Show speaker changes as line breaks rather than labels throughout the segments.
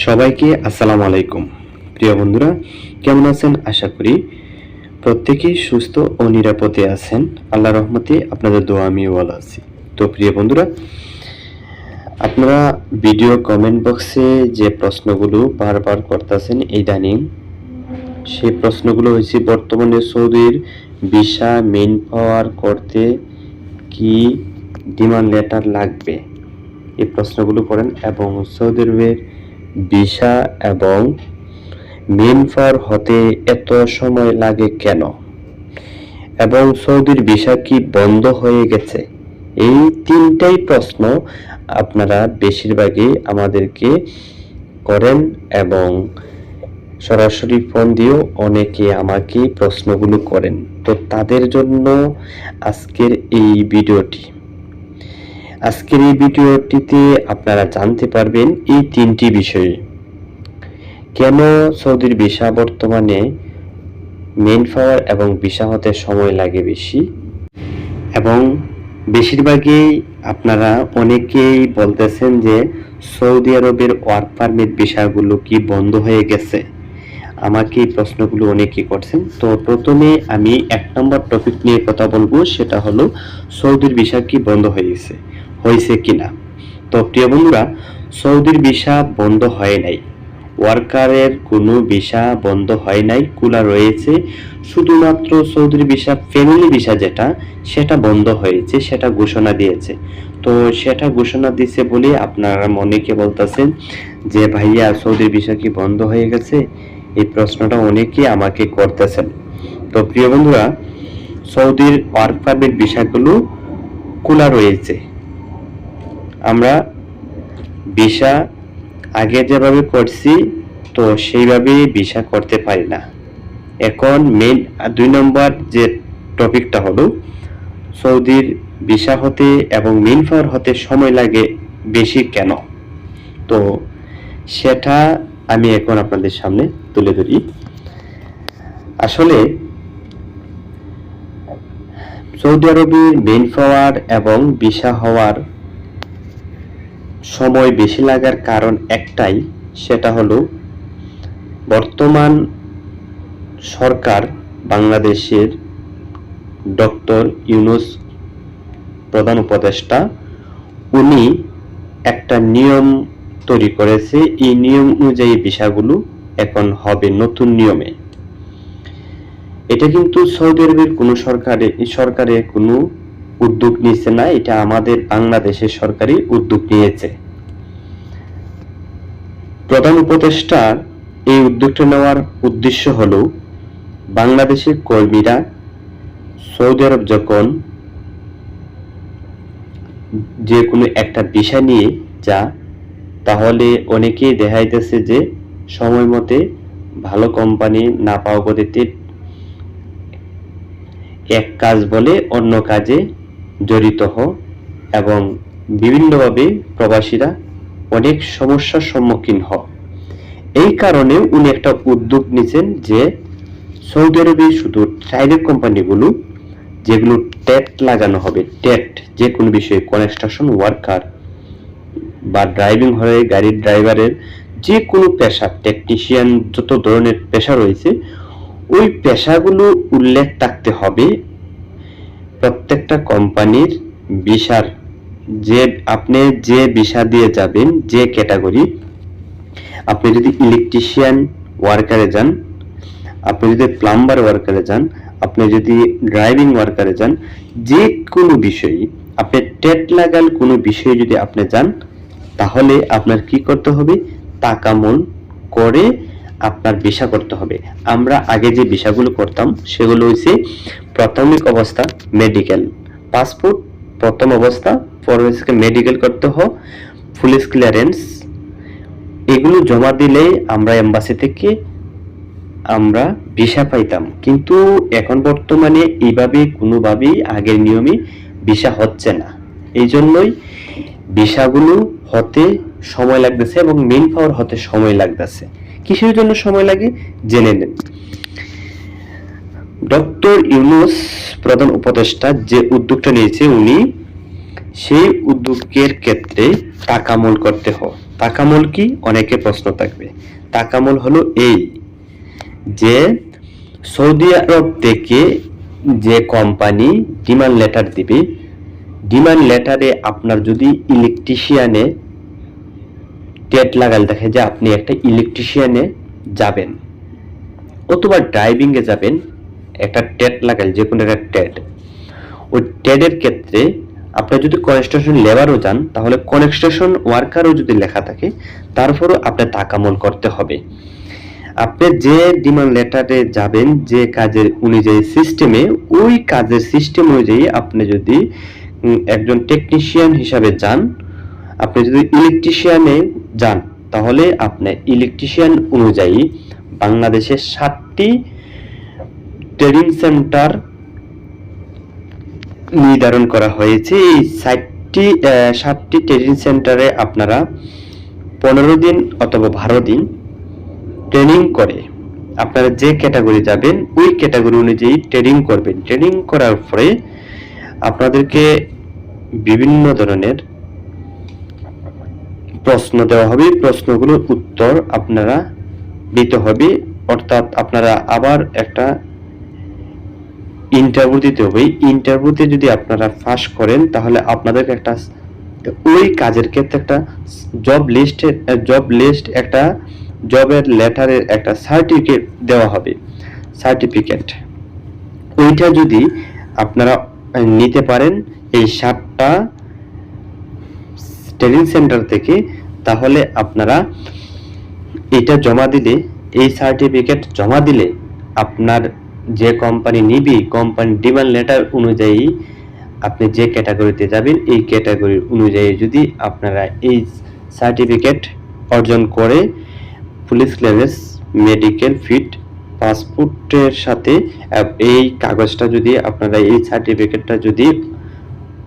সবাইকে আসসালামু আলাইকুম। প্রিয় বন্ধুরা, কেমন আছেন? আশা করি প্রত্যেকেই সুস্থ ও নিরাপদে আছেন। আল্লাহ রহমতে আপনাদের দোয়া আমিও ভালো আছি। তো প্রিয় বন্ধুরা, আপনারা ভিডিও কমেন্ট বক্সে যে প্রশ্নগুলো বারবার করতেছেন, ইদানিং সেই প্রশ্নগুলো হয়েছে, বর্তমানে সৌদির ভিসা মেইন পাওয়ার করতে কি ডিমান্ড লেটার লাগবে? এই প্রশ্নগুলো করেন এবং সৌদি আরবের ভিসা এবং মেন পাওয়ার হতে এত সময় লাগে কেন? এবং সৌদির ভিসা কি বন্ধ হয়ে গেছে? এই তিনটাই প্রশ্ন আপনারা বেশিরভাগই আমাদেরকে করেন এবং সরাসরি ফোন দিয়েও অনেকে আমাকে প্রশ্নগুলো করেন। তো তাদের জন্য আজকের এই ভিডিওটি। আজকের এই ভিডিওটিতে আপনারা জানতে পারবেন এই তিনটি বিষয়ে। কেন সৌদির ভিসা বর্তমানে মেন পাওয়ার এবং ভিসা হতে সময় লাগে বেশি? এবং বেশিরভাগই আপনারা অনেকেই বলতেছেন যে সৌদি আরবের ওয়ার্ক পারমিট ভিসাগুলো কি বন্ধ হয়ে গেছে? আমাকে এই প্রশ্নগুলো অনেকেই করছেন। তো প্রথমে আমি এক নম্বর টপিক নিয়ে কথা বলব, সেটা হলো সৌদির ভিসা কি বন্ধ হয়ে গেছে? হয়েছে কিনা। তো প্রিয় বন্ধুরা, সৌদির ভিসা বন্ধ হয় নাই। ওয়ার্কারের কোনো ভিসা বন্ধ হয় নাই, খোলা রয়েছে। শুধুমাত্র সৌদির ভিসা, ফ্যামিলি ভিসা যেটা, সেটা বন্ধ হয়েছে, সেটা ঘোষণা দিয়েছে। তো সেটা ঘোষণা দিছে বলে আপনারা অনেকে বলতেছেন যে, ভাইয়া, সৌদির ভিসা কি বন্ধ হয়ে গেছে? এই প্রশ্নটা অনেকেই আমাকে করতেছেন। তো প্রিয় বন্ধুরা, সৌদির ওয়ার্ক পারমিট ভিসাগুলো খোলা রয়েছে। আমরা ভিসা আগে যেভাবে করছি, তো সেইভাবে ভিসা করতে পারি না। এখন মেন দুই নম্বর যে টপিকটা হলো, সৌদির ভিসা হতে এবং মেন পাওয়ার হতে সময় লাগে বেশি কেন? তো সেটা আমি এখন আপনাদের সামনে তুলে ধরি। আসলে সৌদি আরবে মেন পাওয়ার এবং ভিসা হওয়ার সময় বেশি লাগার কারণ একটাই, সেটা হলো বর্তমান সরকার বাংলাদেশের ডক্টর ইউনুস প্রধান উপদেষ্টা, উনি একটা নিয়ম তৈরি করেছে। এই নিয়ম অনুযায়ী ভিসাগুলো এখন হবে নতুন নিয়মে। এটা কিন্তু সৌদি আরবের কোনো সরকারে সরকারে কোনো উদ্যোগ নিয়েছে না, এটা আমাদের বাংলাদেশের সরকারি উদ্যোগ নিয়েছে। প্রধান উপদেষ্টার এই উদ্যোগটা নেওয়ার উদ্দেশ্য হলো, বাংলাদেশের কর্মীরা সৌদি আরব যখন যে কোনো একটা বিষয় নিয়ে যা তাহলে অনেকেই দেখা যাইতেছে যে সময় মতে ভালো কোম্পানি না পাওয়া গতিতে এক কাজ বলে অন্য কাজে জড়িত এবং বিভিন্নভাবে প্রবাসীরা অনেক সমস্যার সম্মুখীন হ। এই কারণে উনি একটা উদ্যোগ নিয়েছেন যে সৌদি আরবে শুধু ট্রাইবেল কোম্পানিগুলো যেগুলো ট্যাট লাগানো হবে ট্যাট যে কোনো বিষয়ে, কনস্ট্রাকশন ওয়ার্কার বা ড্রাইভিং হয়ে গাড়ির ড্রাইভারের যে কোনো পেশা, টেকনিশিয়ান যত ধরনের পেশা রয়েছে, ওই পেশাগুলো উল্লেখ থাকতে হবে প্রত্যেকটা কোম্পানির ভিসার যে আপনি যে ভিসা দিয়ে যাবেন, যে ক্যাটাগরি, আপনি যদি ইলেকট্রিশিয়ান ওয়ার্কারে যান, আপনি যদি প্লাম্বার ওয়ার্কারে যান, আপনি যদি ড্রাইভিং ওয়ার্কারে যান, যে কোনো বিষয়ে, আপনি টেট লাগাল কোনো বিষয়ে যদি আপনি যান, তাহলে আপনার কি করতে হবে? টাকা মন করে আপনার ভিসা করতে হবে। আমরা আগে যে ভিসাগুলো করতাম, সেগুলো হচ্ছে প্রাথমিক অবস্থা মেডিকেল পাসপোর্ট প্রথম অবস্থা, পরে মেডিকেল করতে হয় পুলিশ ক্লিয়ারেন্স এগুলো জমা দিলে আমরা এম্বাসি থেকে আমরা ভিসা পাইতাম। কিন্তু এখন বর্তমানে এইভাবে কোনোভাবেই আগের নিয়মে ভিসা হচ্ছে না। এই জন্যই ভিসাগুলো হতে সময় লাগতেছে এবং মেন পাওয়ার হতে সময় লাগতেছে। কিসের জন্য সময় লাগে? জেনে নেন। ডক্টর ইউনুস প্রধান উপদেষ্টা যে উদ্যোগটা নিয়েছে, উনি সেই উদ্যোগের ক্ষেত্রে টাকা মূল করতে হয় তাকামল কি? অনেকে প্রশ্ন থাকবে। তাকামল হলো এই যে সৌদি আরব থেকে যে কোম্পানি ডিমান্ড লেটার দিবে, ডিমান্ড লেটারে আপনার যদি ইলেকট্রিশিয়ানে টেট লাগাল দেখে যে আপনি একটা ইলেকট্রিশিয়ানে যাবেন অথবা ড্রাইভিংয়ে যাবেন, একটা টেট লাগাল, যে কোনো একটা টেট। ওই টেডের ক্ষেত্রে আপনি যদি কনস্ট্রাকশন লেবারও যান, তাহলে কনস্ট্রাকশন ওয়ার্কারও যদি লেখা থাকে, তারপরও আপনার তাকামল করতে হবে। আপনি যে ডিমান্ড লেটারে যাবেন, যে কাজের অনুযায়ী সিস্টেমে ওই কাজের সিস্টেম অনুযায়ী আপনি যদি একজন টেকনিশিয়ান হিসাবে যান আপনি যদি ইলেকট্রিশিয়ানে যান, তাহলে আপনি ইলেকট্রিশিয়ান অনুযায়ী বাংলাদেশের সাতটি ট্রেনিং সেন্টার নির্ধারণ করা হয়েছে। এই ষাটটি সাতটি ট্রেনিং সেন্টারে আপনারা পনেরো দিন অথবা বারো দিন ট্রেনিং করে, আপনারা যে ক্যাটাগরি যাবেন, ওই ক্যাটাগরি অনুযায়ী ট্রেনিং করবেন। ট্রেনিং করার পরে আপনাদেরকে বিভিন্ন ধরনের প্রশ্ন দেওয়া হবে, প্রশ্নগুলোর উত্তর আপনারা দিতে হবে, অর্থাৎ আপনারা আবার একটা ইন্টারভিউ দিতে হবে। ইন্টারভিউতে যদি আপনারা পাস করেন, তাহলে আপনাদেরকে একটা ওই কাজের ক্ষেত্রে একটা জব লিস্টে জব লিস্ট একটা জবের লেটারের একটা সার্টিফিকেট দেওয়া হবে। সার্টিফিকেট ওইটা যদি আপনারা নিতে পারেন, এই সাতটা ট্রেনিং সেন্টার থেকে তাহলে আপনারা এটা জমা দিলে, এই সার্টিফিকেট জমা দিলে আপনার যে কোম্পানি নিবি কোম্পানি ডিমান্ড লেটার অনুযায়ী আপনি যে ক্যাটাগরিতে যাবেন, এই ক্যাটাগরি অনুযায়ী যদি আপনারা এই সার্টিফিকেট অর্জন করে পুলিশ ক্লিয়ারেন্স মেডিকেল ফিট পাসপোর্টের সাথে, এই কাগজটা যদি আপনারা, এই সার্টিফিকেটটা যদি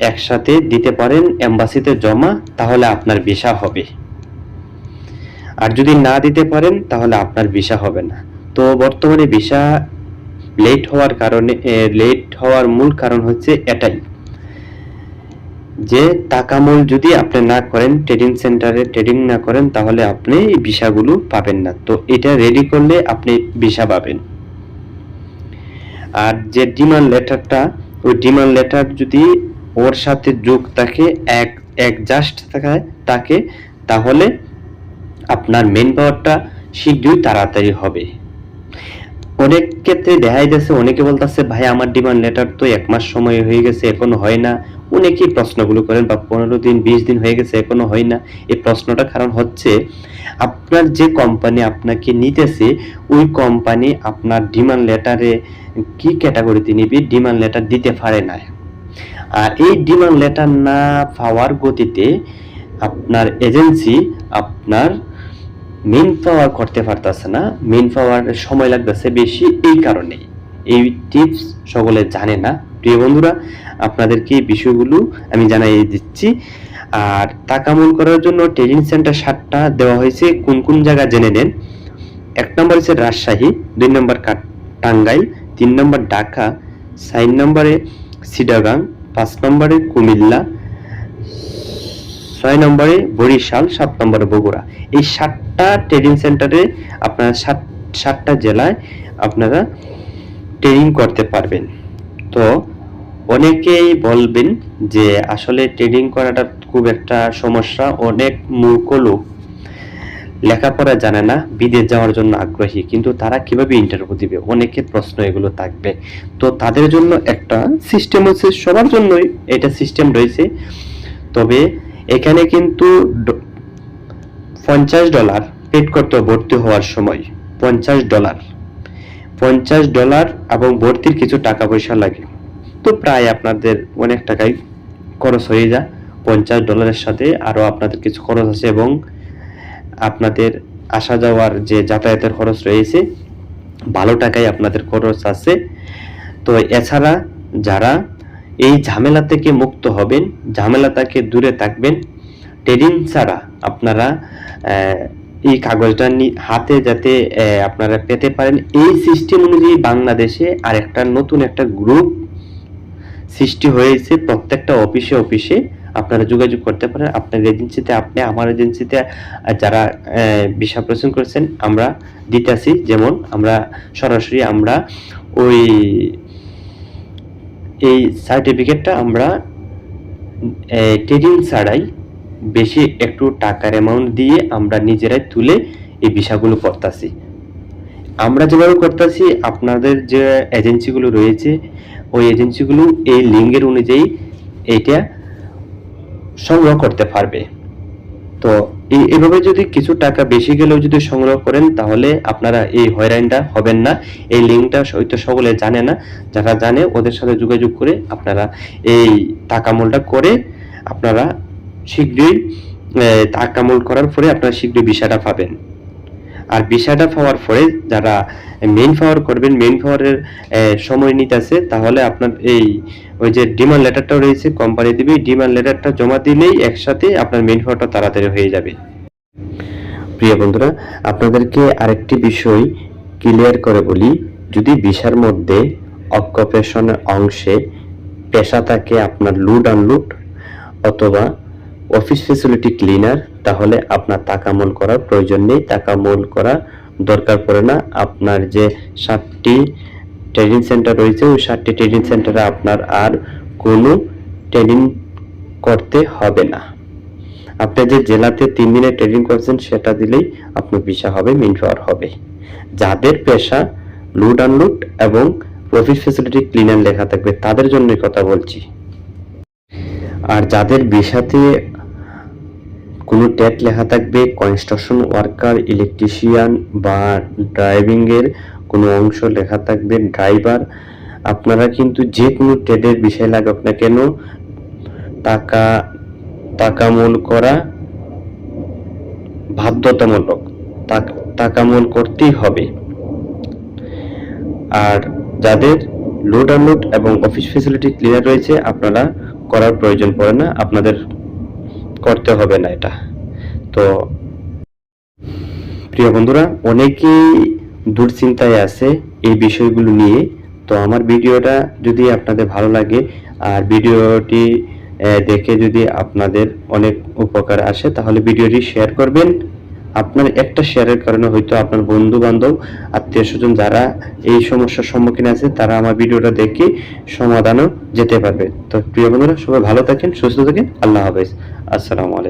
একসাথে দিতে পারেন এম্বাসিতে জমা, তাহলে আপনার ভিসা হবে। আর যদি না দিতে পারেন, তাহলে আপনার ভিসা হবে না। তো বর্তমানে ভিসা লেট হওয়ার কারণে লেট হওয়ার মূল কারণ হচ্ছে এটাই। যে টাকামূল যদি আপনি না করেন, ট্রেডিং সেন্টারে ট্রেডিং না করেন, তাহলে আপনি ভিসাগুলো পাবেন না। তো এটা রেডি করলে আপনি ভিসা পাবেন। আর যে ডিমান্ড লেটারটা, ওই ডিমান্ড লেটার যদি ওর সাথে যোগ থাকে এক এক জাস্ট তাকে তাহলে আপনার মেন পাওয়ারটা শীঘ্রই তাড়াতাড়ি হবে। অনেক ক্ষেত্রে দেখা যাচ্ছে অনেকে বলতেছে, ভাই, আমার ডিমান্ড লেটার তো এক মাস সময় হয়ে গেছে, এখনও হয় না। অনেকেই প্রশ্নগুলো করেন বা পনেরো দিন, বিশ দিন হয়ে গেছে, এখনও হয় না। এই প্রশ্নটা কারণ হচ্ছে, আপনার যে কোম্পানি আপনাকে নিতেছে, ওই কোম্পানি আপনার ডিমান্ড লেটারে কি ক্যাটাগরিতে নিবে? ডিমান্ড লেটার দিতে পারে না আর এই ডিমান্ড লেটার না পাওয়ার গতিতে আপনার এজেন্সি আপনার মেন পাওয়ার করতে পারতেছে না মেন পাওয়ার সময় লাগতেছে বেশি এই কারণে এই টিপস সকলে জানে না। প্রিয় বন্ধুরা, আপনাদেরকে এই বিষয়গুলো আমি জানাই দিচ্ছি। আর তাকামুল করার জন্য ট্রেনিং সেন্টার সাতটা দেওয়া হয়েছে কোন কোন জায়গা জেনে নেন। এক নম্বর হচ্ছে রাজশাহী, দুই নম্বর টাঙ্গাইল তিন নম্বর ঢাকা, চার নম্বরে সিডাগাং পাঁচ নম্বরে কুমিল্লা, ছয় নম্বরে বরিশাল, সাত নম্বরে বগুড়া। এই সাতটা ট্রেনিং সেন্টারে আপনারা সাত, সাতটা জেলায় আপনারা ট্রেনিং করতে পারবেন। তো অনেকেই বলবেন যে আসলে ট্রেনিং করাটা খুব একটা সমস্যা, অনেক মূর্খ লোক লেখাপড়া জানে না, বিদেশ যাওয়ার জন্য আগ্রহী, কিন্তু তারা কীভাবে ইন্টারভিউ দিবে? অনেকের প্রশ্ন এগুলো থাকবে। তো তাদের জন্য একটা সিস্টেম হচ্ছে সবার জন্যই এটা সিস্টেম রয়েছে। তবে এখানে কিন্তু পঞ্চাশ ডলার পেড করতে ভর্তি হওয়ার সময়। পঞ্চাশ ডলার পঞ্চাশ ডলার এবং ভর্তির কিছু টাকা পয়সা লাগে। তো প্রায় আপনাদের অনেক টাকাই খরচ হয়ে যায়। পঞ্চাশ ডলারের সাথে আরও আপনাদের কিছু খরচ আছে এবং আপনাদের আসা যাওয়ার যে যাতায়াতের খরচ রয়েছে, ভালো টাকায় আপনাদের খরচ আছে। তো এছাড়া যারা এই ঝামেলা থেকে মুক্ত হবেন, ঝামেলা থেকে দূরে থাকবেন ট্রেডিং ছাড়া আপনারা এই কাগজটা হাতে যাতে আপনারা পেতে পারেন, এই সিস্টেম অনুযায়ী বাংলাদেশে আর একটা নতুন একটা গ্রুপ সৃষ্টি হয়েছে প্রত্যেকটা অফিসে অফিসে আপনারা যোগাযোগ করতে পারেন। আপনার এজেন্সিতে, আপনি আমার এজেন্সিতে যারা ভিসা প্রসেসিং করেছেন, আমরা দিতে আসি যেমন আমরা সরাসরি আমরা ওই, এই সার্টিফিকেটটা আমরা ট্রেডিং ছাড়াই বেশি একটু টাকার অ্যামাউন্ট দিয়ে আমরা নিজেরাই তুলে এই ভিসাগুলো করতেছি। আমরা যেভাবে করতেছি, আপনাদের যে এজেন্সিগুলো রয়েছে, ওই এজেন্সিগুলো এই লিঙ্কের অনুযায়ী এইটা সংগ্রহ করতে পারবে। তো এইভাবে যদি কিছু টাকা বেশি গেলেও যদি সংগ্রহ করেন তাহলে আপনারা এই হয়রাইনটা হবেন না। এই লিঙ্কটা হয়তো সকলে জানে না। যারা জানে ওদের সাথে যোগাযোগ করে আপনারা এই টাকা মোলটা করে আপনারা শীঘ্রই আহ, টাকা মোল করার পরে আপনারা শীঘ্রই বিষয়টা পাবেন। আর ভিসাটা পাওয়ার পরে যারা মেইন পাওয়ার করবেন মেইন পাওয়ারের সময় নিতে আছে, তাহলে আপনার এই, ওই যে ডিমান্ড লেটারটা রয়েছে কোম্পানি দিবে ডিমান্ড লেটারটা জমা দিলেই একসাথে আপনার মেইন পাওয়ারটা তাড়াতাড়ি হয়ে যাবে। প্রিয় বন্ধুরা, আপনাদেরকে আরেকটি বিষয় ক্লিয়ার করে বলি, যদি ভিসার মধ্যে অকুপেশনের অংশে পেশা থাকে আপনার লুড আনলুড অথবা অফিস ফেসিলিটি ক্লিনার তাহলে আপনার টাকা মোল করার প্রয়োজন নেই। টাকা মোল করা দরকার পড়ে না। আপনার যে সাতটি ট্রেনিং সেন্টার রয়েছে, ওই সাতটি ট্রেনিং সেন্টারে আপনার আর কোনো ট্রেনিং করতে হবে না। আপনি যে জেলাতে তিন দিনের ট্রেনিং করছেন, সেটা দিলেই আপনার ভিসা হবে মেইন পাওয়ার হবে। যাদের পেশা লুড আনলুড এবং অফিস ফেসিলিটি ক্লিনার লেখা থাকবে, তাদের জন্যই কথা বলছি। আর যাদের ভিসাতে কোনো ট্যাগ লেখা থাকবে। কনস্ট্রাকশন ওয়ার্কার, ইলেকট্রিশিয়ান বা ড্রাইভিংয়ের কোনো অংশ লেখা থাকবে। ড্রাইভার, আপনারা কিন্তু যে কোনো ট্রেডের বিষয় লাগুক না কেন, টাকা টাকা মূল করা বাধ্যতামূলক। টাক- টাকা মূল করতেই হবে। আর যাদের লোড আনলোড এবং অফিস ফেসিলিটি ক্লিয়ার রয়েছে, আপনারা করার প্রয়োজন পড়ে না। আপনাদের করতে হবে না এটা। তো প্রিয় বন্ধুরা, অনেকেই দুশ্চিন্তায় আছে এই বিষয়গুলো নিয়ে। তো আমার ভিডিওটা যদি আপনাদের ভালো লাগে, আর ভিডিওটি দেখে যদি আপনাদের অনেক উপকার আসে, তাহলে ভিডিওটি শেয়ার করবেন। আপনার একটা শেয়ারের কারণে হয়তো আপনার বন্ধু বান্ধব আত্মীয় স্বজন যারা এই সমস্যার সম্মুখীন আছে, তারা আমার ভিডিওটা দেখে সমাধানও যেতে পারবে। তো প্রিয় বন্ধুরা, সবাই ভালো থাকেন, সুস্থ থাকেন, আল্লাহ হাফেজ। আসসালামু আলাইকুম।